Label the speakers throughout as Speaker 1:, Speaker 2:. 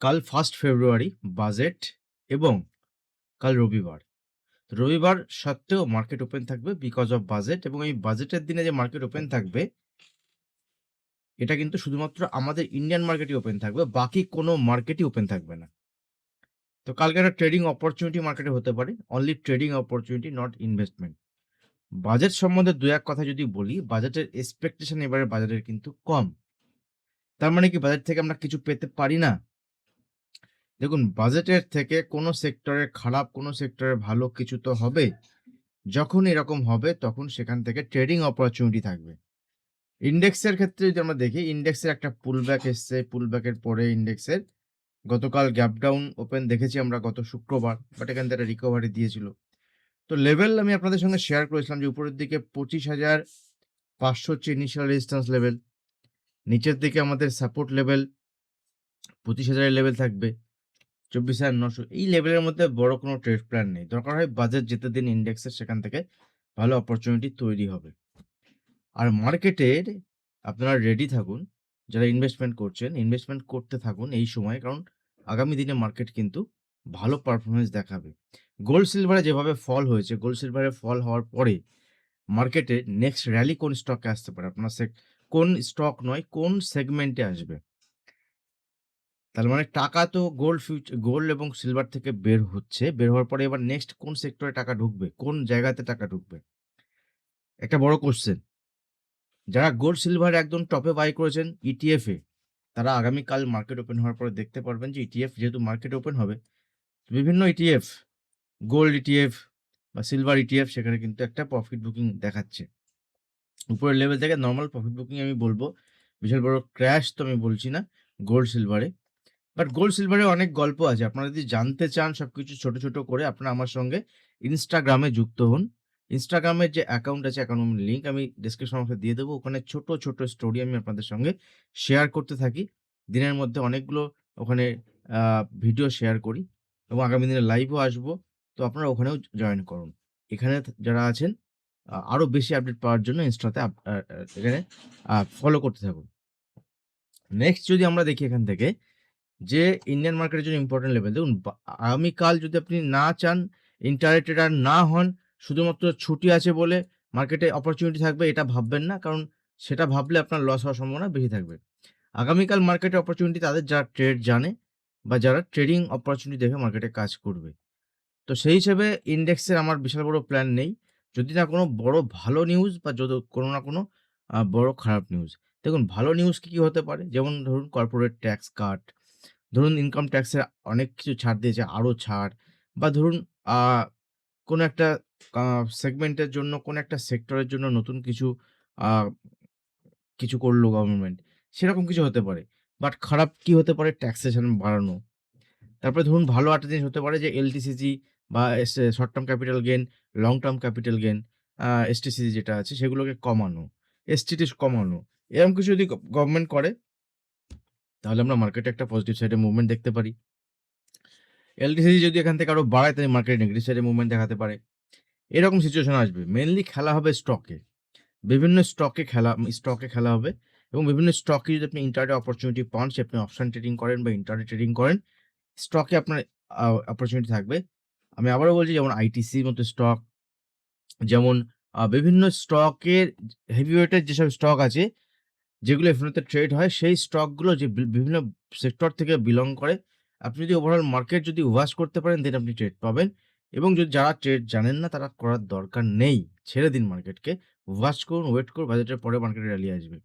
Speaker 1: কাল first February budget এবং কাল রবিবার। রবিবার সত্ত্বেও মার্কেট ওপেন থাকবে বিকজ অফ বাজেট এবং এই বাজেটের দিনে যে মার্কেট ওপেন থাকবে, এটা কিন্তু শুধুমাত্র আমাদের ইন্ডিয়ান মার্কেটই ওপেন থাকবে, বাকি কোনো মার্কেটই ওপেন থাকবে না। তো কালকে একটা ট্রেডিং অপরচুনিটি মার্কেটে হতে পারে only trading opportunity not investment budget সম্বন্ধে দু এক কথা যদি বলি বাজেটের এক্সপেকটেশন এবারে বাজারের কিন্তু কম। তার মানে কি বাজেট থেকে আমরা কিছু পেতে পারি না? দেখুন বাজেটের থেকে কোনো সেক্টরের খারাপ, কোনো সেক্টরের ভালো কিছু তো হবে যখন এরকম হবে, তখন সেখান থেকে ট্রেডিং অপরচুনিটি থাকবে। ইন্ডেক্সের ক্ষেত্রে যদি আমরা দেখি, ইন্ডেক্সের একটা পুল ব্যাক এসছে। পুল ব্যাকের পরে ইন্ডেক্সের গতকাল গ্যাপ ডাউন ওপেন দেখেছি আমরা গত শুক্রবার বাট এখান থেকে রিকভারি দিয়েছিল। তো লেভেল আমি আপনাদের সঙ্গে শেয়ার করেছিলাম যে উপরের দিকে পঁচিশ হাজার পাঁচশো হচ্ছে ইনিশিয়াল রেজিস্ট্যান্স লেভেল নিচের দিকে আমাদের সাপোর্ট লেভেল পঁচিশ হাজারের লেভেল থাকবে। চব্বিশ হাজার নশো এই লেভেলের মধ্যে বড় কোনো ট্রেড প্ল্যান নেই। দরকার হয় বাজেট যেতে দিন ইন্ডেক্সের সেখান থেকে ভালো অপরচুনিটি তৈরি হবে। আর মার্কেটের আপনারা রেডি থাকুন, যারা ইনভেস্টমেন্ট করছেন ইনভেস্টমেন্ট করতে থাকুন এই সময়, কারণ আগামী দিনে মার্কেট কিন্তু ভালো পারফরমেন্স দেখাবে। গোল্ড সিলভারে যেভাবে ফল হয়েছে গোল্ড সিলভারে ফল হওয়ার পরে মার্কেটে নেক্সট র্যালি কোন স্টকে আসতে পারে? আপনার কোন স্টক নয়, কোন সেগমেন্টে আসবে? তার মানে টাকা তো গোল্ড ফিউচার গোল্ড এবং সিলভার থেকে বের হচ্ছে, বের হওয়ার পরে এবার নেক্সট কোন সেক্টরে টাকা ঢুকবে? কোন জায়গাতে টাকা ঢুকবে? একটা বড় কোশ্চেন যারা গোল্ড সিলভার একদম টপে বাই করেছেন ইটিএফ এ, তারা আগামীকাল মার্কেট ওপেন হওয়ার পরে দেখতে পারবেন যে ইটিএফ যেহেতু মার্কেট ওপেন হবে, বিভিন্ন ইটিএফ গোল্ড ইটিএফ বা সিলভার ইটিএফ সেখানে কিন্তু একটা প্রফিট বুকিং দেখাচ্ছে। উপরের লেভেল থেকে নর্মাল প্রফিট বুকিং আমি বলব, বিশাল বড় ক্র্যাশ তো আমি বলছি না গোল্ড সিলভারে বাট গোল্ড সিলভারের অনেক গল্প আছে। আপনারা যদি জানতে চান সবকিছু ছোট ছোট করে, আপনারা আমার সঙ্গে ইনস্টাগ্রামে যুক্ত হন। ইনস্টাগ্রামের যে অ্যাকাউন্ট আছে অ্যাকাউন্ট লিঙ্ক আমি ডিসক্রিপশন বক্সে দিয়ে দেবো। ওখানে ছোট ছোট স্টোরি আমি আপনাদের সঙ্গে শেয়ার করতে থাকি। দিনের মধ্যে অনেকগুলো ওখানে ভিডিও শেয়ার করি এবং আগামী দিনে লাইভও আসব। তো আপনারা ওখানেও জয়েন করুন। এখানে যারা আছেন আরও বেশি আপডেট পাওয়ার জন্য ইনস্টাতে এখানে ফলো করতে থাকুন। নেক্সট যদি আমরা দেখি এখান থেকে যে ইন্ডিয়ান মার্কেটের জন্য ইম্পর্টেন্ট লেভেল দেখুন আগামীকাল যদি আপনি না চান ইন্টারনেট ট্রেডার না হন, শুধুমাত্র ছুটি আছে বলে মার্কেটে অপরচুনিটি থাকবে, এটা ভাববেন না। কারণ সেটা ভাবলে আপনার লস হওয়ার সম্ভাবনা বেশি থাকবে। আগামীকাল মার্কেটে অপরচুনিটি তাদের যারা ট্রেড জানে বা যারা ট্রেডিং অপরচুনিটি দেখে মার্কেটে কাজ করবে। তো সেই হিসেবে ইন্ডেক্সের আমার বিশাল বড় প্ল্যান নেই। যদি না কোনো বড় ভালো নিউজ বা যদি কোনো না কোনো বড় খারাপ নিউজ দেখুন, ভালো নিউজ কী কী হতে পারে? যেমন ধরুন কর্পোরেট ট্যাক্স কাট ধরুন ইনকাম ট্যাক্সের অনেক কিছু ছাড় দিয়েছে আরও ছাড় বা ধরুন কোনো একটা সেগমেন্টের জন্য, কোনো একটা সেক্টরের জন্য নতুন কিছু কিছু করল গভর্নমেন্ট সেরকম কিছু হতে পারে। বাট খারাপ কি হতে পারে? ট্যাক্সেশন বাড়ানো। তারপরে ধরুন ভালো একটা জিনিস হতে পারে যে এলটিসিজি বা short term capital gain long term capital gain STCG যেটা আছে সেগুলোকে কমানো এসটিটি কমানো, এরকম কিছু যদি গভর্নমেন্ট করে তাহলে আমরা মার্কেটে একটা পজিটিভ সাইডে মুভমেন্ট দেখতে পারি। এলটিসি যদি এখান থেকে আরও বাড়ায়, তাহলে মার্কেটে নেগেটিভ সাইডে মুভমেন্ট দেখাতে পারে। এরকম সিচুয়েশন আসবে। মেনলি খেলা হবে স্টকে বিভিন্ন স্টকে খেলা স্টকে খেলা হবে এবং বিভিন্ন স্টকে যদি আপনি ইন্টারডে অপরচুনিটি পান, সে আপনি অপশান ট্রেডিং করেন বা ইন্টারডে ট্রেডিং করেন স্টকে আপনার অপরচুনিটি থাকবে। আমি আবারও বলছি, যেমন আইটিসির মতো স্টক যেমন বিভিন্ন স্টকের হেভিওয়েটের যেসব স্টক আছে যেগুলো এফএনওতে ট্রেড হয়, সেই স্টকগুলো যে বিভিন্ন সেক্টর থেকে বিলং করে, আপনি যদি ওভারঅল মার্কেট যদি ওয়াশ করতে পারেন দেন আপনি ট্রেড পাবেন। এবং যদি যারা ট্রেড জানেন না, তারা করার দরকার নেই। ছেড়ে দিন মার্কেটকে ওয়াচ করুন ওয়েট করুন বাজেটের পরে মার্কেটে র্যালি আসবে।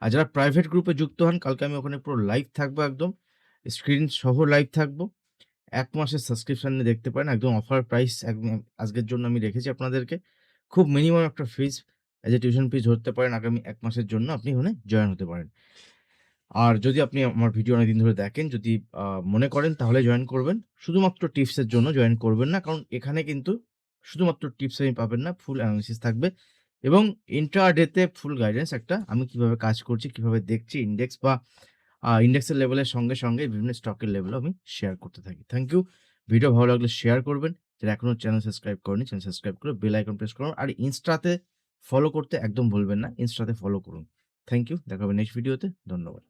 Speaker 1: আর যারা প্রাইভেট গ্রুপে যুক্ত হন, কালকে আমি ওখানে পুরো লাইভ থাকব একদম। স্ক্রিন সহ লাইভ থাকব। এক মাসের সাবস্ক্রিপশন নিয়ে দেখতে পারেন। একদম অফার প্রাইস একদম, আজকের জন্য আমি রেখেছি আপনাদেরকে। খুব মিনিমাম একটা fees as a tuition fees ধরতে পারেন, আগামী এক মাসের জন্য আপনি ওখানে জয়েন হতে পারেন। আর যদি আপনি আমার ভিডিও অনেকদিন ধরে দেখেন, যদি মনে করেন তাহলে জয়েন করবেন। শুধুমাত্র টিপসের জন্য জয়েন করবেন না, কারণ এখানে কিন্তু শুধুমাত্র টিপস আমি পাবেন না ফুল অ্যানালিসিস থাকবে। এবং ইন্টারডেতে ফুল গাইডেন্স একটা আমি কীভাবে কাজ করছি, কীভাবে দেখছি ইন্ডেক্স বা ইন্ডেক্সের লেভেলের সঙ্গে সঙ্গে বিভিন্ন স্টকের লেভেলও আমি শেয়ার করতে থাকি। থ্যাংক ইউ ভিডিও ভালো লাগলে শেয়ার করবেন। যারা এখনও চ্যানেল সাবস্ক্রাইব করেনি চ্যানেল সাবস্ক্রাইব করে বেল আইকন প্রেস করুন। আর ইনস্টাতে ফলো করতে একদম ভুলবেন না ইনস্টাতে ফলো করুন। থ্যাংক ইউ দেখা হবে নেক্সট ভিডিওতে ধন্যবাদ।